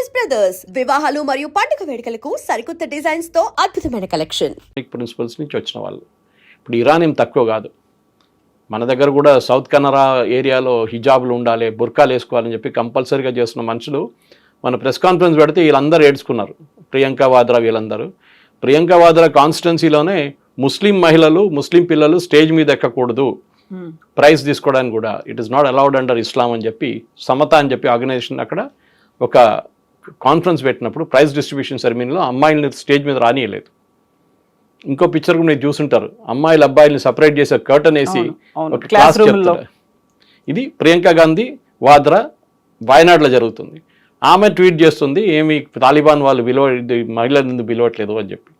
Choice brothers వివాహాలు మరియు పండుగ వేడుకలకు సరికొత్త డిజైన్స్తో అద్భుతమైన కలెక్షన్ ప్రిన్సిపల్స్ నుంచి వచ్చిన వాళ్ళు. ఇప్పుడు ఇరాన్ ఏం తక్కువ కాదు. మన దగ్గర కూడా సౌత్ కెనరా ఏరియాలో హిజాబులు ఉండాలి బుర్కాలు వేసుకోవాలని చెప్పి కంపల్సరీగా చేస్తున్న మనుషులు మన ప్రెస్ కాన్ఫరెన్స్ పెడితే వీళ్ళందరూ ఏడ్చుకున్నారు. ప్రియాంక వాద్రా వీళ్ళందరూ. ప్రియాంక వాద్రా కాన్స్టిట్యున్సీలోనే ముస్లిం మహిళలు ముస్లిం పిల్లలు స్టేజ్ మీద ఎక్కకూడదు. ప్రైజ్ తీసుకోవడానికి కూడా. It is not allowed under Islam అని చెప్పి సమత అని చెప్పి ఆర్గనైజేషన్ అక్కడ ఒక కాన్ఫరెన్స్ పెట్టినప్పుడు ప్రైజ్ డిస్ట్రిబ్యూషన్ సెరమనీలో అమ్మాయిల్ని స్టేజ్ మీద రానియలేదు. ఇంకో పిక్చర్ కూడా మీరు చూసుంటారు. అమ్మాయిలు అబ్బాయిల్ని సపరేట్ చేసే కర్టన్ వేసి. ఒక క్లాస్. చెప్తారు. ఇది ప్రియాంక గాంధీ వాద్రా వాయనాడ్లో జరుగుతుంది. ఆమె ట్వీట్ చేస్తుంది ఏమి తాలిబాన్ వాళ్ళు విలువ ఎందుకు విలువట్లేదు అని చెప్పి.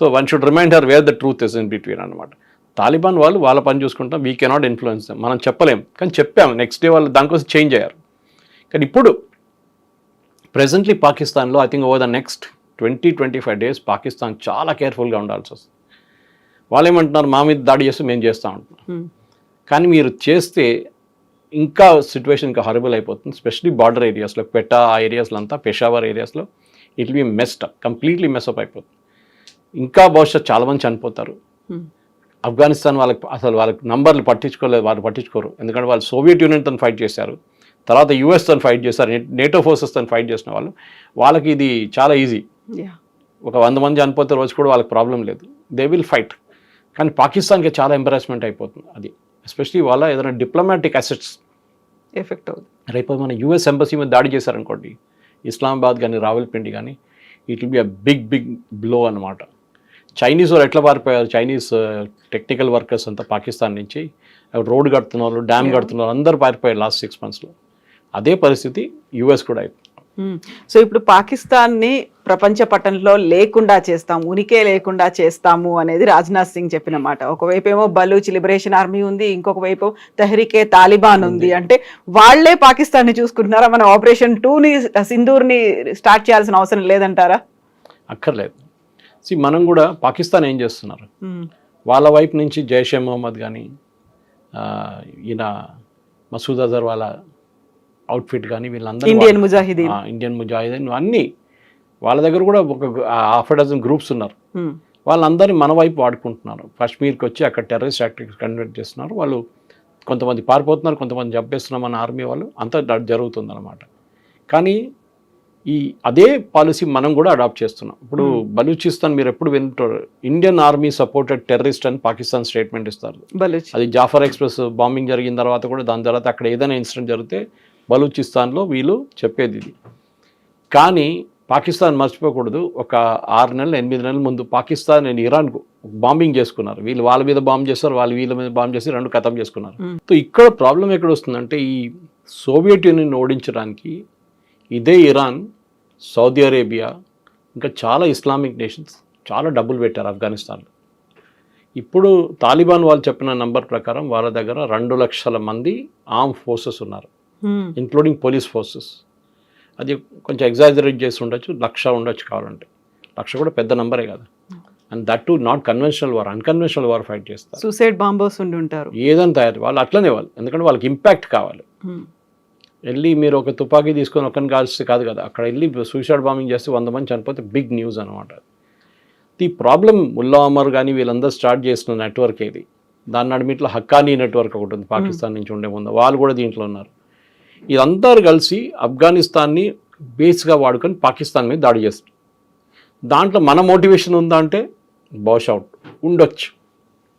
So one should remind her where the truth is in between అనమాట తాలిబాన్ వాళ్ళు వాళ్ళ పని చూసుకుంటాం వీ కెనాట్ ఇన్ఫ్లుయెన్స్ మనం చెప్పలేం. కానీ చెప్పాము నెక్స్ట్ డే వాళ్ళు దానికోసం చేంజ్ అయ్యారు. కానీ ఇప్పుడు ప్రెసెంట్లీ పాకిస్తాన్లో I think over the next twenty twenty five days Pakistan చాలా కేర్ఫుల్గా ఉండాల్సి వస్తుంది. వాళ్ళు ఏమంటున్నారు మా మీద దాడి చేస్తే మేము చేస్తూ ఉంటున్నాం కానీ మీరు చేస్తే ఇంకా సిచ్యువేషన్ ఇంకా హరబుల్ అయిపోతుంది స్పెషలీ బార్డర్ ఏరియాస్లో పెట్టా ఆ ఏరియాస్లో అంతా పెషావర్ ఏరియాస్లో it be messed completely mess up అయిపోతుంది. ఇంకా బహుశా చాలామంది చనిపోతారు. ఆఫ్ఘనిస్తాన్ వాళ్ళకి అసలు వాళ్ళకి నంబర్లు పట్టించుకోలేదు వాళ్ళు పట్టించుకోరు. ఎందుకంటే వాళ్ళు సోవియట్ యూనియన్తో ఫైట్ చేశారు. తర్వాత యుఎస్తో ఫైట్ చేశారు నేటో ఫోర్సెస్తో ఫైట్ చేసిన వాళ్ళు. వాళ్ళకి ఇది చాలా ఈజీ ఒక వంద మంది చనిపోతే రోజు కూడా వాళ్ళకి ప్రాబ్లం లేదు. దే విల్ ఫైట్ కానీ పాకిస్తాన్కి చాలా ఎంబరాస్మెంట్ అయిపోతుంది అది. ఎస్పెషలీ వాళ్ళ ఏదైనా డిప్లొమాటిక్ అసెట్స్ ఎఫెక్ట్ అవుతుంది రేపు మన యూఎస్ ఎంబసీ మీద దాడి చేశారనుకోండి ఇస్లామాబాద్ కానీ రావల్పిండి కానీ it will be a big big blow అనమాట చైనీస్ వాళ్ళు ఎట్లా పారిపోయారు? చైనీస్ టెక్నికల్ వర్కర్స్ అంతా పాకిస్తాన్ నుంచి. రోడ్ కడుతున్న వాళ్ళు డ్యామ్ కడుతున్న వాళ్ళు అందరూ పారిపోయారు లాస్ట్ సిక్స్ మంత్స్లో అదే పరిస్థితి యూఎస్ కూడా అయిపోయింది సో ఇప్పుడు పాకిస్తాన్ని ప్రపంచ పటంలో లేకుండా చేస్తాం ఉనికే లేకుండా చేస్తాము అనేది రాజ్నాథ్ సింగ్ చెప్పిన మాట. ఒకవైపు ఏమో బలూచ్ లిబరేషన్ ఆర్మీ ఉంది ఇంకొక వైపు తెహరికే తాలిబాన్ ఉంది. అంటే వాళ్ళే పాకిస్తాన్ని చూసుకుంటున్నారా? మనం ఆపరేషన్ టూ ని సింధూర్ని స్టార్ట్ చేయాల్సిన అవసరం లేదంటారా? అక్కర్లేదు. సి మనం కూడా పాకిస్తాన్ ఏం చేస్తున్నారు? వాళ్ళ వైపు నుంచి జైషే మొహమ్మద్ కానీ ఈయన మసూద్ అజర్ వాళ్ళ అవుట్ఫిట్ కానీ వీళ్ళందరూ ఇండియన్ ముజాహిదీన్ ఇండియన్ ముజాహిదీన్ అన్నీ వాళ్ళ దగ్గర కూడా ఒక హాఫ్ డజన్ గ్రూప్స్ ఉన్నారు. వాళ్ళందరినీ మన వైపు వాడుకుంటున్నారు. కాశ్మీర్కి వచ్చి అక్కడ టెర్రరిస్ట్ యాక్టివిటీస్ కండక్ట్ చేస్తున్నారు. వాళ్ళు కొంతమంది పారిపోతున్నారు కొంతమంది జబ్బేస్తున్నాం మన ఆర్మీ వాళ్ళు. అంతా జరుగుతుంది అనమాట కానీ ఈ అదే పాలసీ మనం కూడా అడాప్ట్ చేస్తున్నాం. ఇప్పుడు బలూచిస్తాన్ మీరు ఎప్పుడు వింటారు? ఇండియన్ ఆర్మీ సపోర్టెడ్ టెర్రరిస్ట్ అని పాకిస్తాన్ స్టేట్మెంట్ ఇస్తారు. అది జాఫర్ ఎక్స్ప్రెస్ బాంబింగ్ జరిగిన తర్వాత కూడా దాని తర్వాత అక్కడ ఏదైనా ఇన్సిడెంట్ జరిగితే బలూచిస్తాన్లో వీళ్ళు చెప్పేది ఇది. కానీ పాకిస్తాన్ మర్చిపోకూడదు. ఒక ఆరు నెలలు ఎనిమిది నెలల ముందు పాకిస్తాన్ అండ్ ఇరాన్కు బాంబింగ్ చేసుకున్నారు. వీళ్ళు వాళ్ళ మీద బాంబ్ చేస్తారు వాళ్ళు వీళ్ళ మీద బాంబ్ చేసి రెండు కథం చేసుకున్నారు. సో ఇక్కడ ప్రాబ్లం ఎక్కడ వస్తుందంటే ఈ సోవియట్ యూనియన్ ఓడించడానికి ఇదే ఇరాన్ సౌదీ అరేబియా ఇంకా చాలా ఇస్లామిక్ నేషన్స్ చాలా డబ్బులు పెట్టారు ఆఫ్ఘనిస్తాన్లో. ఇప్పుడు తాలిబాన్ వాళ్ళు చెప్పిన నంబర్ ప్రకారం వాళ్ళ దగ్గర రెండు లక్షల మంది ఆర్మ్ ఫోర్సెస్ ఉన్నారు. ఇంక్లూడింగ్ పోలీస్ ఫోర్సెస్ అది కొంచెం ఎగ్జాజరేట్ చేసి ఉండొచ్చు లక్ష ఉండొచ్చు కావాలంటే. లక్ష కూడా పెద్ద నంబరే కదా. And that to not conventional war unconventional war fight చేస్తారు. సూసైడ్ బాంబర్స్ ఉండి ఉంటారు. ఏదైనా తయారు వాళ్ళు అట్లనే వాళ్ళు ఎందుకంటే వాళ్ళకి ఇంపాక్ట్ కావాలి. వెళ్ళి మీరు ఒక తుపాకీ తీసుకొని ఒకరిని కాల్స్తే కాదు కదా అక్కడ వెళ్ళి సూసైడ్ బాంబింగ్ చేస్తే వంద మంది చనిపోతే బిగ్ న్యూస్ అనమాట ది ప్రాబ్లం ముల్లా అమర్ కానీ వీళ్ళందరూ స్టార్ట్ చేసిన నెట్వర్క్ ఇది దాని నడిమిట్లో హక్కానీ నెట్వర్క్ ఒకటి ఉంది పాకిస్తాన్ నుంచి ఉండే ముందు. వాళ్ళు కూడా దీంట్లో ఉన్నారు. ఇదందరూ కలిసి ఆఫ్ఘనిస్తాన్ని బేస్గా వాడుకొని పాకిస్తాన్ మీద దాడి చేస్తారు. దాంట్లో మన మోటివేషన్ ఉందా అంటే బహుశా ఉండొచ్చు.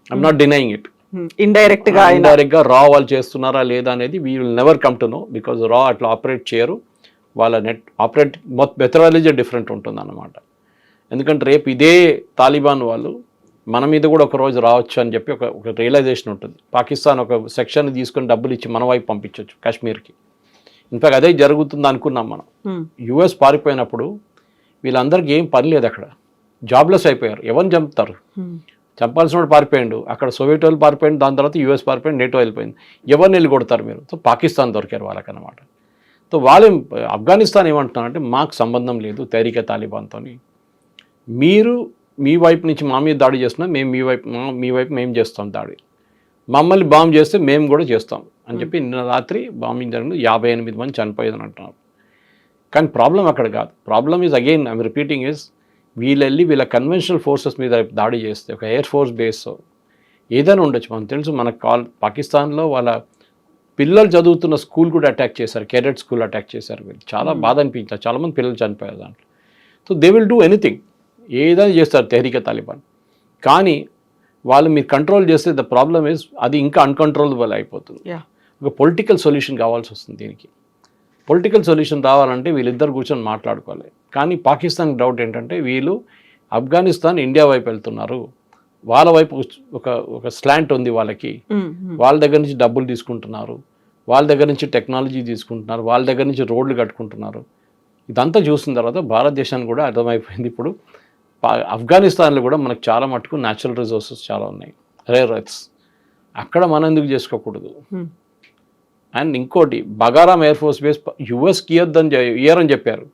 ఐఎమ్ నాట్ డినయింగ్ ఇట్ ఇండైరెక్ట్గా అయినా. ఇండైరెక్ట్గా రా వాళ్ళు చేస్తున్నారా లేదా అనేది we will never come to know because రా అట్లా ఆపరేట్ చేయరు. వాళ్ళ నెట్ ఆపరేట్ మెథడాలజీ డిఫరెంట్ ఉంటుంది అన్నమాట ఎందుకంటే రేపు ఇదే తాలిబాన్ వాళ్ళు మన మీద కూడా ఒక రోజు రావచ్చు అని చెప్పి ఒక ఒక రియలైజేషన్ ఉంటుంది. పాకిస్తాన్ ఒక సెక్షన్ తీసుకొని డబ్బులు ఇచ్చి మన వైపు పంపించవచ్చు కాశ్మీర్కి ఇన్ఫాక్ట్ అదే జరుగుతుంది అనుకున్నాం మనం. Hmm. యుఎస్ పారిపోయినప్పుడు వీళ్ళందరికీ ఏం పని లేదు అక్కడ. జాబ్లెస్ అయిపోయారు. ఎవరిని చంపుతారు? Hmm. చంపాల్సిన వాడు పారిపోయాడు. అక్కడ సోవియట్ వాళ్ళు పారిపోయింది దాని తర్వాత యూఎస్ పారిపోయింది నేటో వెళ్ళిపోయింది. ఎవరిని వెళ్ళి కొడతారు మీరు? సో పాకిస్తాన్ దొరికారు వాళ్ళకన్నమాట. సో వాళ్ళు ఆఫ్ఘనిస్తాన్ ఏమంటున్నారంటే మాకు సంబంధం లేదు. తేరిక తాలిబాన్తో మీరు మీ వైపు నుంచి మా మీద దాడి చేస్తున్నా మేము మీ వైపు మా- మీ వైపు మేము చేస్తాం దాడి. మమ్మల్ని బాంబ్ చేస్తే మేము కూడా చేస్తాం. అని చెప్పి నిన్న రాత్రి బాంబింగ్ జరిగింది. యాభై ఎనిమిది మంది చనిపోయిందని అంటున్నారు. కానీ ప్రాబ్లం అక్కడ కాదు. Problem is again I'm repeating is వీళ్ళు వెళ్ళి వీళ్ళ కన్వెన్షనల్ ఫోర్సెస్ మీద దాడి చేస్తే ఒక ఎయిర్ ఫోర్స్ బేస్ ఏదైనా ఉండొచ్చు. మనకు తెలుసు మన కాల్ పాకిస్తాన్లో వాళ్ళ పిల్లలు చదువుతున్న స్కూల్ కూడా అటాక్ చేశారు. కెడెట్ స్కూల్ అటాక్ చేశారు. వీళ్ళు చాలా బాధ అనిపించారు చాలామంది పిల్లలు చనిపోయారు దాంట్లో. So they will do anything ఏదైనా చేస్తారు తెహరీక తాలిబాన్. కానీ వాళ్ళు మీరు కంట్రోల్ చేస్తే ద ప్రాబ్లమ్ ఇస్ అది ఇంకా అన్కంట్రోలబుల్ అయిపోతుంది. యా ఒక పొలిటికల్ సొల్యూషన్ కావాల్సి వస్తుంది దీనికి. పొలిటికల్ సొల్యూషన్ రావాలంటే వీళ్ళిద్దరు కూర్చొని మాట్లాడుకోవాలి. కానీ పాకిస్తాన్ డౌట్ ఏంటంటే వీళ్ళు ఆఫ్ఘనిస్తాన్ ఇండియా వైపు వెళ్తున్నారు. వాళ్ళ వైపు ఒక ఒక స్లాంట్ ఉంది వాళ్ళకి. వాళ్ళ దగ్గర నుంచి డబ్బులు తీసుకుంటున్నారు. వాళ్ళ దగ్గర నుంచి టెక్నాలజీ తీసుకుంటున్నారు. వాళ్ళ దగ్గర నుంచి రోడ్లు కట్టుకుంటున్నారు. ఇదంతా చూసిన తర్వాత భారతదేశానికి కూడా అర్థమైపోయింది ఇప్పుడు. ఆఫ్ఘనిస్తాన్లో కూడా మనకు చాలా మటుకు న్యాచురల్ రిసోర్సెస్ చాలా ఉన్నాయి. రేర్ ఎర్త్స్ అక్కడ మనం ఎందుకు చేసుకోకూడదు? అండ్ ఇంకోటి బగారాం ఎయిర్ ఫోర్స్ బేస్ యుఎస్కి ఇయ్యొద్దని చె- ఇయ్యరని చెప్పారు.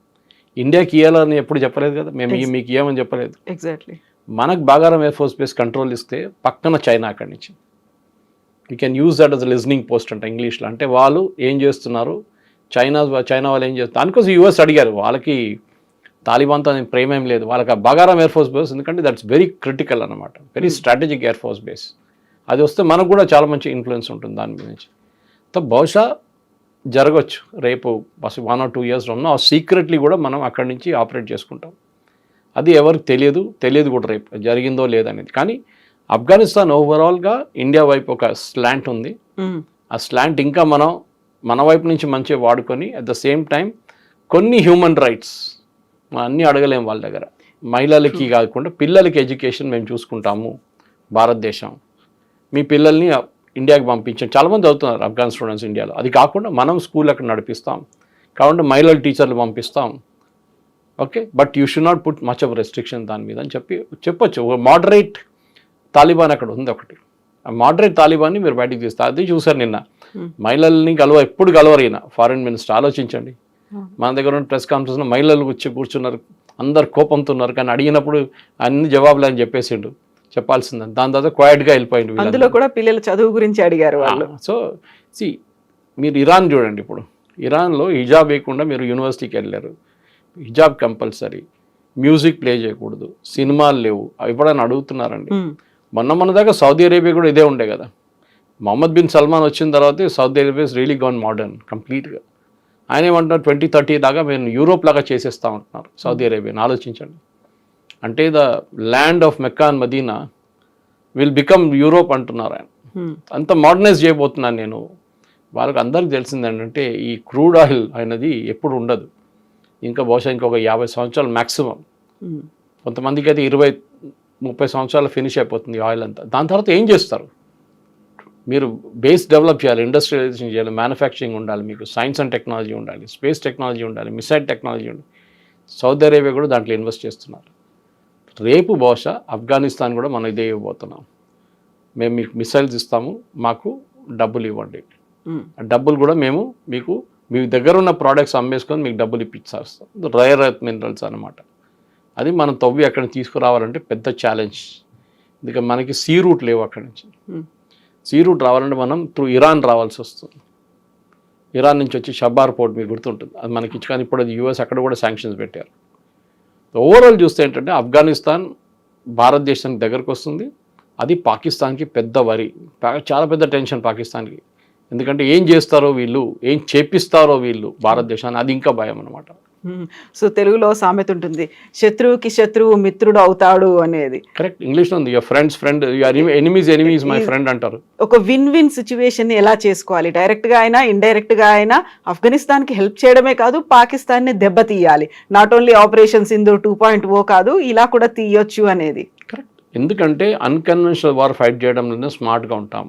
ఇండియాకి ఇయ్యాలని ఎప్పుడు చెప్పలేదు కదా మేము మీకు ఇయ్యమని చెప్పలేదు. ఎగ్జాక్ట్లీ మనకు Bagram air force base control ఇస్తే పక్కన చైనా అక్కడి నుంచి. We can use that as listening post అంట ఇంగ్లీష్లో అంటే వాళ్ళు ఏం చేస్తున్నారు? చైనా చైనా వాళ్ళు ఏం చేస్తారు దానికోసం యూఎస్ అడిగారు. వాళ్ళకి తాలిబాన్తో ఏం ప్రేమ ఏం లేదు. వాళ్ళకి ఆ బగారం ఎయిర్ ఫోర్స్ బేస్ ఎందుకంటే దట్స్ వెరీ క్రిటికల్ అనమాట very strategic air force base అది వస్తే మనకు కూడా చాలా మంచి ఇన్ఫ్లుయెన్స్ ఉంటుంది దాని గురించి సో బహుశా జరగచ్చు. రేపు బస్ వన్ ఆర్ టూ ఇయర్స్ ఉన్న సీక్రెట్లీ కూడా మనం అక్కడి నుంచి ఆపరేట్ చేసుకుంటాం. అది ఎవరికి తెలియదు తెలియదు కూడా రేపు జరిగిందో లేదనేది. కానీ ఆఫ్ఘనిస్తాన్ ఓవరాల్గా ఇండియా వైపు ఒక స్లాంట్ ఉంది. ఆ స్లాంట్ ఇంకా మనం మన వైపు నుంచి మంచిగా వాడుకొని అట్ ద సేమ్ టైం కొన్ని హ్యూమన్ రైట్స్ అన్నీ అడగలేం వాళ్ళ దగ్గర. మహిళలకి కాకుండా పిల్లలకి ఎడ్యుకేషన్ మేము చూసుకుంటాము భారతదేశం. మీ పిల్లల్ని ఇండియాకి పంపించాం. చాలామంది చదువుతున్నారు ఆఫ్ఘాన్ స్టూడెంట్స్ ఇండియాలో. అది కాకుండా మనం స్కూల్ అక్కడ నడిపిస్తాం. కాబట్టి మహిళల టీచర్లు పంపిస్తాం. Okay? But you should not put much of restriction దాని మీద అని చెప్పి చెప్పొచ్చు. ఒక మోడరేట్ తాలిబాన్ అక్కడ ఉంది ఒకటి. ఆ మోడరేట్ తాలిబాన్ని మీరు బయటికి తీస్తారు అది చూసారు నిన్న. మహిళల్ని కలవ ఎప్పుడు కలవరు ఈయన ఫారిన్ మినిస్టర్ ఆలోచించండి మన దగ్గర ఉన్న ప్రెస్ కాన్ఫరెన్స్లో మహిళలు వచ్చి కూర్చున్నారు. అందరు కోపంతో ఉన్నారు. కానీ అడిగినప్పుడు అన్ని జవాబులు అని చెప్పేసిండు. చెప్పాల్సిందని. దాని తర్వాత క్వైట్గా వెళ్ళిపోయిండు వీళ్ళందరూ. అందులో కూడా పిల్లల చదువు గురించి అడిగారు వాళ్ళు. సో సి మీరు ఇరాన్ చూడండి ఇప్పుడు. ఇరాన్లో హిజాబ్ వేయకుండా మీరు యూనివర్సిటీకి వెళ్ళారు. హిజాబ్ కంపల్సరీ. మ్యూజిక్ ప్లే చేయకూడదు. సినిమాలు లేవు. అవి ఎప్పుడైనా అడుగుతున్నారండి. మొన్న మొన్న దాకా సౌదీ అరేబియా కూడా ఇదే ఉండే కదా. మొహమ్మద్ బిన్ సల్మాన్ వచ్చిన తర్వాత Saudi Arabia is really gone modern కంప్లీట్గా ఆయన ఏమంటున్నారు? ట్వంటీ థర్టీ దాకా మేము యూరోప్ లాగా చేసేస్తా ఉంటున్నారు సౌదీ అరేబియాని. ఆలోచించండి. అంటే the land of Mecca and Medina will become Europe అంటున్నారు ఆయన. మ్మ్. అంత మోడర్నైజ్ చేయబోతున్నాను నేను. వాళ్ళకి అందరికి తెలిసింది ఏంటంటే ఈ క్రూడ్ ఆయిల్ అనేది ఎప్పుడు ఉండదు. ఇంకా బహుశా ఇంకొక యాభై సంవత్సరాలు మ్యాక్సిమం మ్మ్. కొంతమందికి అయితే ఇరవై ముప్పై సంవత్సరాలు ఫినిష్ అయిపోతుంది ఆయిల్ అంతా. దాని తర్వాత ఏం చేస్తారు? మీరు బేస్ డెవలప్ చేయాలి ఇండస్ట్రియలైజేషన్ చేయాలి మ్యానుఫ్యాక్చరింగ్ ఉండాలి మీకు సైన్స్ అండ్ టెక్నాలజీ ఉండాలి స్పేస్ టెక్నాలజీ ఉండాలి మిసైల్ టెక్నాలజీ ఉండాలి. సౌదీ అరేబియా కూడా దాంట్లో ఇన్వెస్ట్ చేస్తున్నారు. రేపు బహుశా ఆఫ్ఘనిస్తాన్ కూడా మనం ఇదే ఇవ్వబోతున్నాం. మేము మీకు మిసైల్స్ ఇస్తాము మాకు డబ్బులు ఇవ్వండి. డబ్బులు కూడా మేము మీకు మీ దగ్గర ఉన్న ప్రోడక్ట్స్ అమ్మేసుకొని మీకు డబ్బులు ఇప్పించేస్తాం రైర్ ఎర్త్ మినరల్స్ అనమాట అది మనం తవ్వి అక్కడ తీసుకురావాలంటే పెద్ద ఛాలెంజ్ ఎందుకంటే మనకి సీ రూట్ లేవు అక్కడి నుంచి. సీ రూట్ రావాలంటే మనం త్రూ ఇరాన్ రావాల్సి వస్తుంది. ఇరాన్ నుంచి వచ్చి షబార్ పోర్ట్ మీకు గుర్తుంటుంది. అది మనకి ఇచ్చి కానీ ఇప్పుడు అది యూఎస్ అక్కడ కూడా శాంక్షన్స్ పెట్టారు. ఓవరాల్ చూస్తే ఏంటంటే ఆఫ్ఘనిస్తాన్ భారతదేశానికి దగ్గరకు వస్తుంది. అది పాకిస్తాన్కి పెద్ద వరి. చాలా పెద్ద టెన్షన్ పాకిస్తాన్కి. ఎందుకంటే ఏం చేస్తారో వీళ్ళు ఏం చేపిస్తారో వీళ్ళు భారతదేశాన్ని అది ఇంకా భయం అనమాట సో తెలుగులో సామెత ఉంటుంది. శత్రువుకి శత్రువు మిత్రుడు అవుతాడు అనేది. కరెక్ట్. ఇంగ్లీష్లో ఉంది. Your friends friend your enemies enemies my friend అంటారు. ఒక విన్ విన్ సిచ్యువేషన్ ఎలా చేసుకోవాలి? డైరెక్ట్గా అయినా ఇండైరెక్ట్గా అయినా ఆఫ్ఘనిస్తాన్కి హెల్ప్ చేయడమే కాదు పాకిస్తాన్ని దెబ్బతీయాలి not only operation Sindhu two point o కాదు ఇలా కూడా తీయొచ్చు అనేది. కరెక్ట్ ఎందుకంటే అన్కన్వెన్షనల్ వార్ ఫైట్ చేయడంలోనే స్మార్ట్గా ఉంటాం.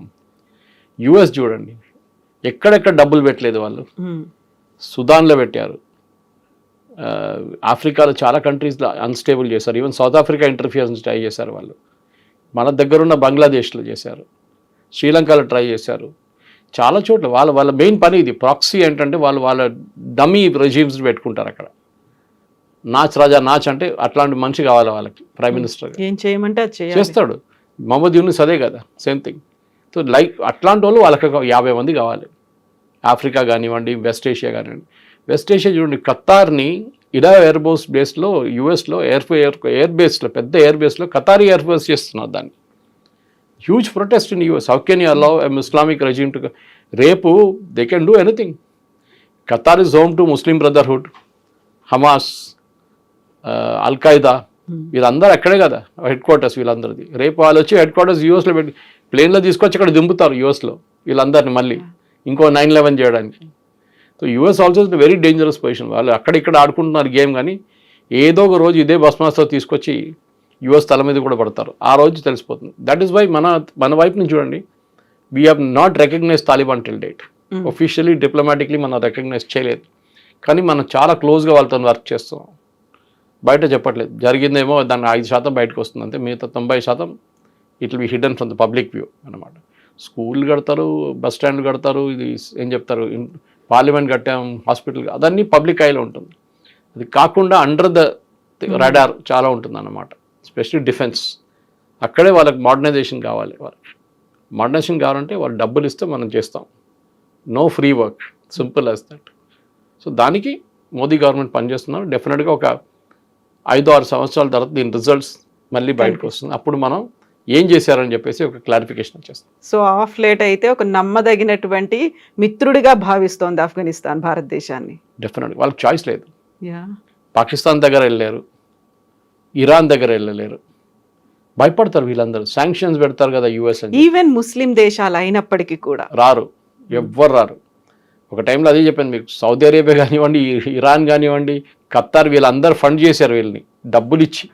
యుఎస్ చూడండి. ఎక్కడెక్కడ డబ్బులు పెట్టలేదు వాళ్ళు. సుదాన్లో పెట్టారు. ఆఫ్రికాలో చాలా కంట్రీస్లో అన్స్టేబుల్ చేశారు. Even South Africa interference try చేశారు వాళ్ళు. మన దగ్గరున్న బంగ్లాదేశ్లో చేశారు. శ్రీలంకలో ట్రై చేశారు. చాలా చోట్ల వాళ్ళ వాళ్ళ మెయిన్ పని ఇది. ప్రాక్సీ ఏంటంటే వాళ్ళు వాళ్ళ డమీ రెజీమ్స్ పెట్టుకుంటారు అక్కడ. నాచ్ రాజా నాచ్ అంటే అట్లాంటి మనిషి కావాలి వాళ్ళకి ప్రైమ్ మినిస్టర్ ఏం చేయమంటే చేస్తాడు. మహమ్మద్ యూనిస్ అదే కదా సేమ్ థింగ్ సో లైక్ అట్లాంటి వాళ్ళు వాళ్ళకి యాభై మంది కావాలి. ఆఫ్రికా కానివ్వండి వెస్ట్ ఏషియా కానివ్వండి. వెస్ట్ ఏషియా చూడండి ఖతార్ని ఇడా ఎయిర్ బోస్ బేస్లో యుఎస్లో ఎయిర్ ఎయిర్ ఎయిర్ బేస్లో పెద్ద ఎయిర్ బేస్లో ఖతారీ ఎయిర్ బేస్ చేస్తున్నారు దాన్ని. Huge protest in US how can you allow Islamic regime to రేపు they can do anything Qatar is home to Muslim Brotherhood Hamas al Qaeda వీళ్ళందరూ అక్కడే కదా హెడ్ క్వార్టర్స్ వీళ్ళందరిది. రేపు వాళ్ళు వచ్చి హెడ్ క్వార్టర్స్ యూఎస్లో పెట్టి ప్లేన్లో తీసుకొచ్చి ఇక్కడ దింపుతారు యూఎస్లో వీళ్ళందరిని మళ్ళీ. ఇంకో నైన్ లెవెన్ చేయడానికి. So US also is very dangerous position వాళ్ళు అక్కడ ఇక్కడ ఆడుకుంటున్నారు గేమ్ కానీ ఏదో ఒక రోజు ఇదే బస్మాస్తో తీసుకొచ్చి యుఎస్ తల మీద కూడా పడతారు. ఆ రోజు తెలిసిపోతుంది. దట్ ఈస్ వై మన మన వైపు నుంచి చూడండి. We have not recognise Taliban till date officially diplomatically మనం రికగ్నైజ్ చేయలేదు. కానీ మనం చాలా క్లోజ్గా వాళ్ళతో వర్క్ చేస్తున్నాం బయట చెప్పట్లేదు. జరిగిందేమో దాన్ని ఐదు శాతం బయటకు వస్తుంది అంతే. మిగతా తొంభై శాతం it will be hidden from the public view అనమాట స్కూల్ కడతారు బస్ స్టాండ్ కడతారు ఇది ఏం చెప్తారు? పార్లమెంట్ కట్టాం హాస్పిటల్ అదన్నీ పబ్లిక్ ఐలో ఉంటుంది. అది కాకుండా అండర్ ద రడార్ చాలా ఉంటుంది అన్నమాట స్పెషల్లీ డిఫెన్స్ అక్కడే వాళ్ళకి మోడర్నైజేషన్ కావాలి. వాళ్ళకి మోడర్నైజేషన్ కావాలంటే వాళ్ళు డబ్బులు ఇస్తే మనం చేస్తాం. No free work simple as that so దానికి మోదీ గవర్నమెంట్ పనిచేస్తున్నారు డెఫినెట్గా ఒక ఐదు ఆరు సంవత్సరాల తర్వాత దీని రిజల్ట్స్ మళ్ళీ బయటకు వస్తుంది. అప్పుడు మనం ఏం చేశారని చెప్పేసి ఒక క్లారిఫికేషన్ వచ్చేస్తుంది. సో ఆఫ్ లేట్ అయితే ఒక నమ్మదగినటువంటి మిత్రుడిగా భావిస్తోంది ఆఫ్ఘనిస్తాన్ భారతదేశాన్ని. డెఫినెట్గా వాళ్ళకి చాయిస్ లేదు. యా పాకిస్తాన్ దగ్గర వెళ్ళలేరు. ఇరాన్ దగ్గర వెళ్ళలేరు. భయపడతారు వీళ్ళందరూ. శాంక్షన్స్ పెడతారు కదా యూఎస్ ఈవెన్ ముస్లిం దేశాలు అయినప్పటికీ కూడా. రారు. ఎవ్వరు రారు. ఒక టైంలో అదే చెప్పాను మీకు. సౌదీ అరేబియా కానివ్వండి ఇరాన్ కానివ్వండి ఖత్తార్ వీళ్ళందరూ ఫండ్ చేశారు వీళ్ళని. డబ్బులు ఇచ్చి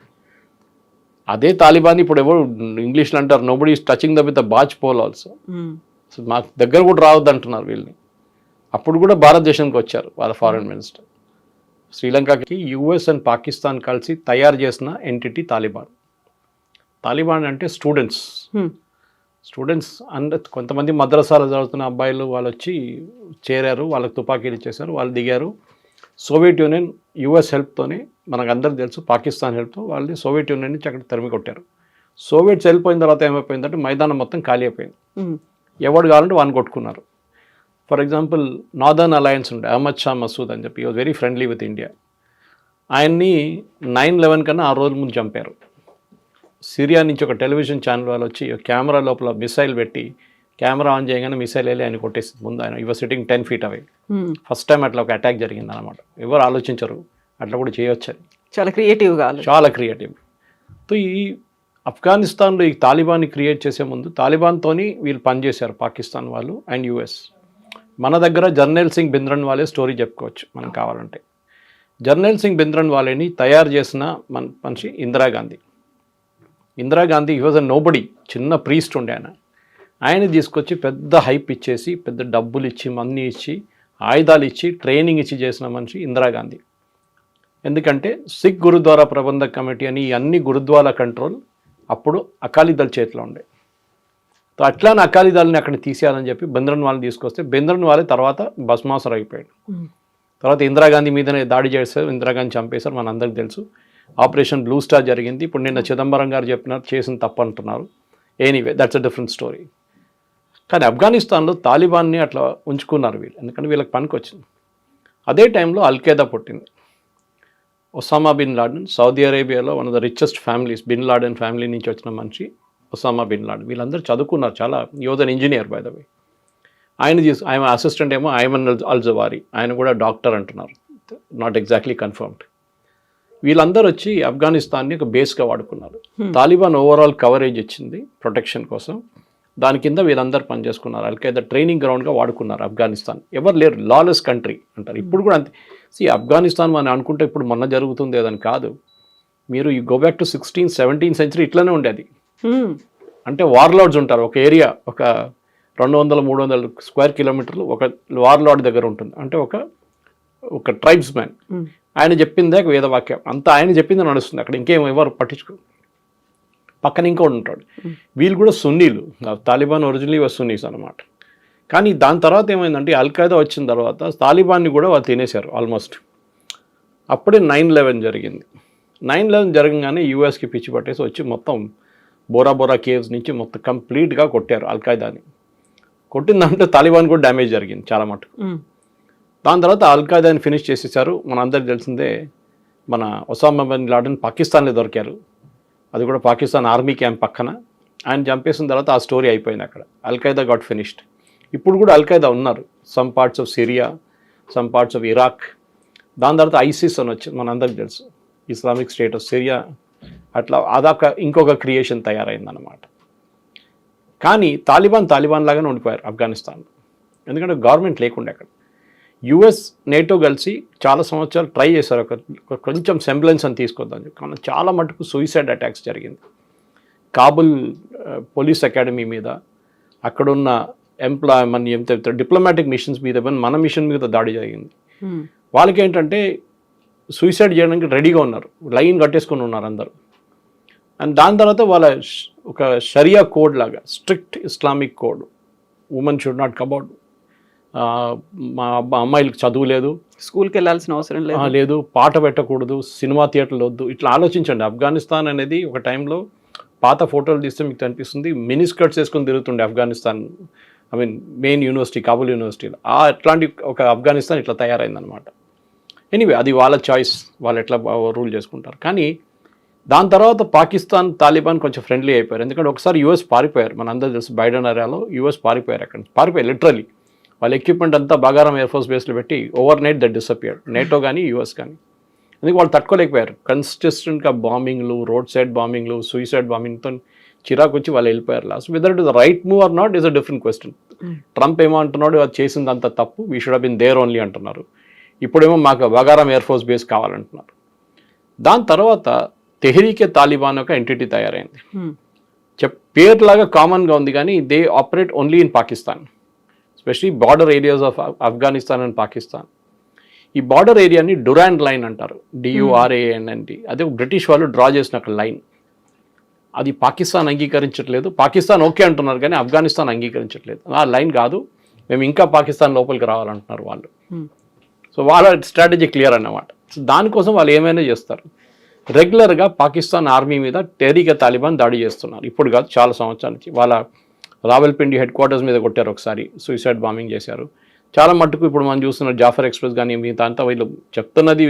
అదే తాలిబాన్ ఇప్పుడు ఎవరు ఇంగ్లీష్లో అంటారు nobody is touching the with barge pole also. So మాకు దగ్గర కూడా రావద్దు అంటున్నారు వీళ్ళని. అప్పుడు కూడా భారతదేశానికి వచ్చారు వాళ్ళ ఫారెన్ మినిస్టర్ శ్రీలంకకి యుఎస్ అండ్ పాకిస్తాన్ కలిసి తయారు చేసిన ఎంటిటీ తాలిబాన్. తాలిబాన్ అంటే స్టూడెంట్స్ Hmm. స్టూడెంట్స్ అండ్ కొంతమంది మద్రసాలో చదువుతున్న అబ్బాయిలు వాళ్ళు వచ్చి చేరారు వాళ్ళకి తుపాకీలు ఇచ్చేసారు వాళ్ళు దిగారు. సోవియట్ యూనియన్ యుఎస్ హెల్ప్తోనే మనకు అందరికి తెలుసు పాకిస్తాన్ హెల్ప్తో వాళ్ళని సోవియట్ యూనియన్ నుంచి అక్కడ తరిమి కొట్టారు. సోవియట్స్ వెళ్ళిపోయిన తర్వాత ఏమైపోయిందంటే మైదానం మొత్తం ఖాళీ అయిపోయింది. ఎవడు కావాలంటే వాడిని కొట్టుకున్నారు. ఫర్ ఎగ్జాంపుల్ నార్దర్న్ అలయన్స్ ఉండే అహ్మద్ షా మసూద్ అని చెప్పి was very friendly with India ఆయన్ని నైన్ లెవెన్ కన్నా ఆ రోజుల ముందు చంపారు. సిరియా నుంచి ఒక టెలివిజన్ ఛానల్ వాళ్ళు వచ్చి కెమెరా లోపల మిసైల్ పెట్టి కెమెరా ఆన్ చేయగానే మిసైల్ వెళ్ళి ఆయన కొట్టేసింది. ముందు ఆయన your sitting ten feet away. First time అట్లా ఒక అటాక్ జరిగింది అనమాట ఎవరు ఆలోచించరు. అట్లా కూడా చేయొచ్చని చాలా క్రియేటివ్గా చాలా క్రియేటివ్ సో ఈ ఆఫ్ఘనిస్తాన్లో ఈ తాలిబాన్ని క్రియేట్ చేసే ముందు తాలిబాన్తోని వీళ్ళు పనిచేశారు పాకిస్తాన్ వాళ్ళు అండ్ యుఎస్ మన దగ్గర జర్నల్ సింగ్ బింద్రన్ వాళ్ళే స్టోరీ చెప్పుకోవచ్చు మనం కావాలంటే. జర్నల్ సింగ్ బింద్రన్ వాళ్ళని తయారు చేసిన మన మనిషి ఇందిరాగాంధీ ఇందిరాగాంధీ ఈ వాజ్ అ నోబడి చిన్న ప్రీస్ట్ ఉండే ఆయన. ఆయన తీసుకొచ్చి పెద్ద హైప్ ఇచ్చేసి పెద్ద డబ్బులు ఇచ్చి మనీ ఇచ్చి ఆయుధాలు ఇచ్చి ట్రైనింగ్ ఇచ్చి చేసిన మనిషి ఇందిరాగాంధీ ఎందుకంటే సిక్ గురుద్వారా ప్రబంధక కమిటీ అని ఈ అన్ని గురుద్వారా కంట్రోల్ అప్పుడు అకాలీదళ్ చేతిలో ఉండే. సో అట్లానే అకాలీదళని అక్కడ తీసేయాలని చెప్పి బెంద్రన్ వాళ్ళని తీసుకొస్తే బెంద్రన్ వాళ్ళే తర్వాత భస్మాసురు అయిపోయాడు. తర్వాత ఇందిరాగాంధీ మీదనే దాడి చేశారు ఇందిరాగాంధీ చంపేశారు మన అందరికి తెలుసు. ఆపరేషన్ బ్లూ స్టార్ జరిగింది. ఇప్పుడు నిన్న చిదంబరం గారు చెప్పినారు చేసిన తప్పు అంటున్నారు. Anyway that's a different story. కానీ ఆఫ్ఘనిస్తాన్లో తాలిబాన్ని అట్లా ఉంచుకున్నారు వీళ్ళు. ఎందుకంటే వీళ్ళకి పనికి వచ్చింది అదే టైంలో అల్ఖేదా పుట్టింది. ఒసామా బిన్ లాడెన్ సౌదీ అరేబియాలో one of the richest families bin Laden family నుంచి వచ్చిన మనిషి ఒసామా బిన్ లాడెన్. వీళ్ళందరూ చదువుకున్నారు చాలా was an engineer by the way ఆయన తీసు ఆయన అసిస్టెంట్ ఏమో ఐమన్ అల్ జవారి ఆయన కూడా డాక్టర్ అంటున్నారు. నాట్ ఎగ్జాక్ట్లీ కన్ఫర్మ్డ్ వీళ్ళందరూ వచ్చి ఆఫ్ఘనిస్తాన్ని ఒక బేస్గా వాడుకున్నారు. తాలిబాన్ ఓవరాల్ కవరేజ్ ఇచ్చింది ప్రొటెక్షన్ కోసం. దాని కింద వీళ్ళందరూ పనిచేసుకున్నారు. అల్ఖైదా ట్రైనింగ్ గ్రౌండ్గా వాడుకున్నారు ఆఫ్ఘనిస్తాన్. ఎవరు లేరు. లాలెస్ కంట్రీ అంటారు. ఇప్పుడు కూడా అంతే. సి ఆఫ్ఘనిస్తాన్ మనం అనుకుంటే ఇప్పుడు మొన్న జరుగుతుంది అదని కాదు. మీరు ఈ go back to sixteen seventeen century ఇట్లానే ఉండేది. అంటే వార్లార్డ్స్ ఉంటారు. ఒక ఏరియా ఒక రెండు వందల మూడు వందల స్క్వేర్ కిలోమీటర్లు ఒక వార్లార్డ్ దగ్గర ఉంటుంది. అంటే ఒక ఒక ట్రైబ్స్ మ్యాన్. ఆయన చెప్పిందే వేదవాక్యం. అంతా ఆయన చెప్పింది నడుస్తుంది. అక్కడ ఇంకేం ఎవరు పట్టించుకో పక్కన ఇంకోటి ఉంటాడు. వీళ్ళు కూడా సున్నీలు. తాలిబాన్ ఒరిజినలీ సున్నీస్ అనమాట కానీ దాని తర్వాత ఏమైందంటే అల్ఖైదా వచ్చిన తర్వాత తాలిబాన్ని కూడా వాళ్ళు తినేశారు ఆల్మోస్ట్ అప్పుడే నైన్ లెవెన్ జరిగింది. నైన్ లెవెన్ జరగగానే యూఎస్కి పిచ్చి పట్టేసి వచ్చి మొత్తం బోరా బోరా కేవ్స్ నుంచి మొత్తం కంప్లీట్గా కొట్టారు అల్ఖైదాని కొట్టిన దాంట్లో తాలిబాన్ కూడా డ్యామేజ్ జరిగింది చాలా మటుకు. దాని తర్వాత అల్ఖాయిదాని ఫినిష్ చేసేసారు. మన అందరికి తెలిసిందే మన ఒసామా బిన్ లాడెన్ పాకిస్తాన్లో దొరికారు. అది కూడా పాకిస్తాన్ ఆర్మీ క్యాంప్ పక్కన. ఆయన చంపేసిన తర్వాత ఆ స్టోరీ అయిపోయింది అక్కడ. Al Qaeda got finished. ఇప్పుడు కూడా అల్ఖైదా ఉన్నారు. Some parts of Syria some parts of Iraq దాని తర్వాత ఐసిస్ అని వచ్చింది. మనందరికి తెలుసు. ఇస్లామిక్ స్టేట్ ఆఫ్ సిరియా అట్లా అదొక ఇంకొక క్రియేషన్ తయారైందన్నమాట. కానీ తాలిబాన్ తాలిబాన్ లాగానే ఉండిపోయారు ఆఫ్ఘనిస్తాన్ ఎందుకంటే గవర్నమెంట్ లేకుండా అక్కడ. యుఎస్ నేటో కలిసి చాలా సంవత్సరాలు ట్రై చేశారు. ఒక కొంచెం సెంబ్లెన్స్ అని తీసుకొద్దాం కానీ చాలా మటుకు సూయిసైడ్ అటాక్స్ జరిగింది. కాబుల్ పోలీస్ అకాడమీ మీద అక్కడున్న ఎంప్లాయ్ మన ఏం చెప్తారు డిప్లొమాటిక్ మిషన్స్ మీద మన మిషన్ మీద దాడి జరిగింది. వాళ్ళకి ఏంటంటే సూసైడ్ చేయడానికి రెడీగా ఉన్నారు. లైన్ కట్టేసుకొని ఉన్నారు అందరూ. అండ్ దాని తర్వాత వాళ్ళ ఒక షరియా కోడ్ లాగా strict Islamic code women should not about మా అబ్బా అమ్మాయిలకు చదువు లేదు. స్కూల్కి వెళ్ళాల్సిన అవసరం లేదు. లేదు పాట పెట్టకూడదు సినిమా థియేటర్లు వద్దు. ఇట్లా ఆలోచించండి. ఆఫ్ఘనిస్తాన్ అనేది ఒక టైంలో పాత ఫోటోలు తీస్తే మీకు కనిపిస్తుంది మినీ స్కర్ట్స్ వేసుకొని తిరుగుతుండే Afghanistan I mean main university Kabul యూనివర్సిటీలో ఆ అట్లాంటి ఒక ఆఫ్ఘనిస్తాన్ ఇట్లా తయారైందనమాట ఎనీవే అది వాళ్ళ చాయిస్. వాళ్ళు ఎట్లా రూల్ చేసుకుంటారు. కానీ దాని తర్వాత పాకిస్తాన్ తాలిబాన్ కొంచెం ఫ్రెండ్లీ అయిపోయారు. ఎందుకంటే ఒకసారి యూఎస్ పారిపోయారు. మన అందరూ తెలుసు బైడెన్ ఏరియాలో యూఎస్ పారిపోయారు అక్కడ. పారిపోయారు లిటరలీ వాళ్ళ ఎక్విప్మెంట్ అంతా బాగారం ఎయిర్ ఫోర్స్ బేస్లో పెట్టి overnight that disappeared NATO కానీ యూఎస్ కానీ అందుకే వాళ్ళు తట్టుకోలేకపోయారు? కన్సిస్టెంట్గా బాంబింగ్లు రోడ్ సైడ్ బాంబింగ్లు సూసైడ్ బాంబింగ్తో చిరాకు వచ్చి వాళ్ళు వెళ్ళిపోయారు last whether it the right move or not is a different question Trump ఏమో అంటున్నాడు అది చేసిందంత తప్పు. We should been there only అంటున్నారు. ఇప్పుడేమో మాకు బగారం ఎయిర్ ఫోర్స్ బేస్ కావాలంటున్నారు. దాని తర్వాత తెహరీకే తాలిబాన్ ఒక ఎంటిటీ తయారైంది. Hmm. చెప్ పేరులాగా కామన్గా ఉంది కానీ they operate only in Pakistan especially border areas of Afghanistan and Pakistan ఈ బార్డర్ ఏరియాని డురాండ్ లైన్ అంటారు. డియుఆర్ఏఎన్ఎన్టి అదే బ్రిటిష్ వాళ్ళు డ్రా చేసిన ఒక లైన్ అది పాకిస్తాన్ అంగీకరించట్లేదు. పాకిస్తాన్ ఓకే అంటున్నారు కానీ ఆఫ్ఘనిస్తాన్ అంగీకరించట్లేదు. ఆ లైన్ కాదు. మేము ఇంకా పాకిస్తాన్ లోపలికి రావాలంటున్నారు వాళ్ళు. Hmm. సో వాళ్ళ స్ట్రాటజీ క్లియర్ అన్నమాట. సో దానికోసం వాళ్ళు ఏమైనా చేస్తారు? రెగ్యులర్గా పాకిస్తాన్ ఆర్మీ మీద టెరీగా తాలిబాన్ దాడి చేస్తున్నారు. ఇప్పుడు కాదు చాలా సంవత్సరాల నుంచి. వాళ్ళ రావల్పిండి హెడ్ క్వార్టర్స్ మీద కొట్టారు ఒకసారి సూసైడ్ బాంబింగ్ చేశారు. చాలా మట్టుకు ఇప్పుడు మనం చూస్తున్న జాఫర్ ఎక్స్ప్రెస్ కానీ మిగతా అంతా వీళ్ళు చెప్తున్నది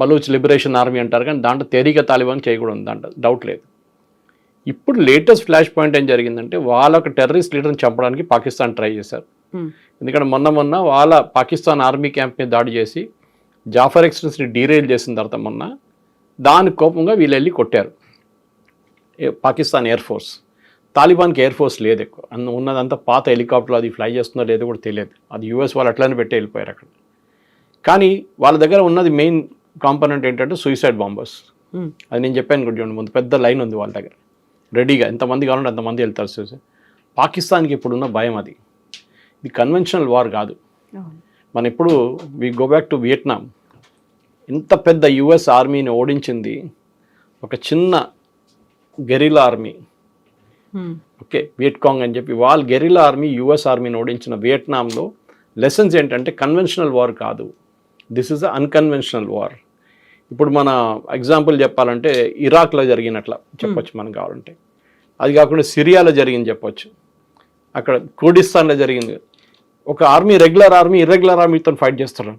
బలూచ్ లిబరేషన్ ఆర్మీ అంటారు కానీ దాంట్లో తెరీగా తాలిబాన్ చేయకూడదు దాంట్లో డౌట్ లేదు. ఇప్పుడు లేటెస్ట్ ఫ్లాష్ పాయింట్ ఏం జరిగిందంటే వాళ్ళ ఒక టెర్రరిస్ట్ లీడర్ని చంపడానికి పాకిస్తాన్ ట్రై చేశారు. Hmm. ఎందుకంటే మొన్న మొన్న వాళ్ళ పాకిస్తాన్ ఆర్మీ క్యాంప్ మీద దాడి చేసి జాఫర్ ఎక్స్ప్రెస్ని డీరైల్ చేసిన తర్వాత మొన్న దాని కోపంగా వీళ్ళు వెళ్ళి కొట్టారు పాకిస్తాన్ ఎయిర్ ఫోర్స్ తాలిబాన్కి ఎయిర్ ఫోర్స్ లేదు ఎక్కువ. అన్న ఉన్నదంతా పాత హెలికాప్టర్ అది ఫ్లై చేస్తుందో లేదో కూడా తెలియదు. అది యూఎస్ వాళ్ళు అట్లనే పెట్టి వెళ్ళిపోయారు అక్కడ. కానీ వాళ్ళ దగ్గర ఉన్నది మెయిన్ కాంపోనెంట్ ఏంటంటే సూసైడ్ బాంబర్స్. అది నేను చెప్పాను కూడా చూడండి ముందు పెద్ద లైన్ ఉంది వాళ్ళ దగ్గర. రెడీగా ఎంతమంది కావాలంటే అంతమంది వెళ్తారు సూసైడ్ పాకిస్తాన్కి ఇప్పుడున్న భయం అది. ఇది కన్వెన్షనల్ వార్ కాదు. మన ఇప్పుడు we go back to Vietnam ఇంత పెద్ద యుఎస్ ఆర్మీని ఓడించింది ఒక చిన్న guerrilla army. Hmm. Okay Vietcong అని చెప్పి. వాళ్ళ గెరిలా ఆర్మీ యుఎస్ ఆర్మీని ఓడించిన వియట్నాంలో లెసన్స్ ఏంటంటే కన్వెన్షనల్ వార్ కాదు. This is a unconventional war ఇప్పుడు మన ఎగ్జాంపుల్ చెప్పాలంటే ఇరాక్లో జరిగినట్ల చెప్పొచ్చు మనం కావాలంటే. అది కాకుండా సిరియాలో జరిగింది చెప్పొచ్చు. అక్కడ కుర్డిస్తాన్లో జరిగింది. ఒక ఆర్మీ రెగ్యులర్ ఆర్మీ ఇర్రెగ్యులర్ ఆర్మీతో ఫైట్ చేస్తారు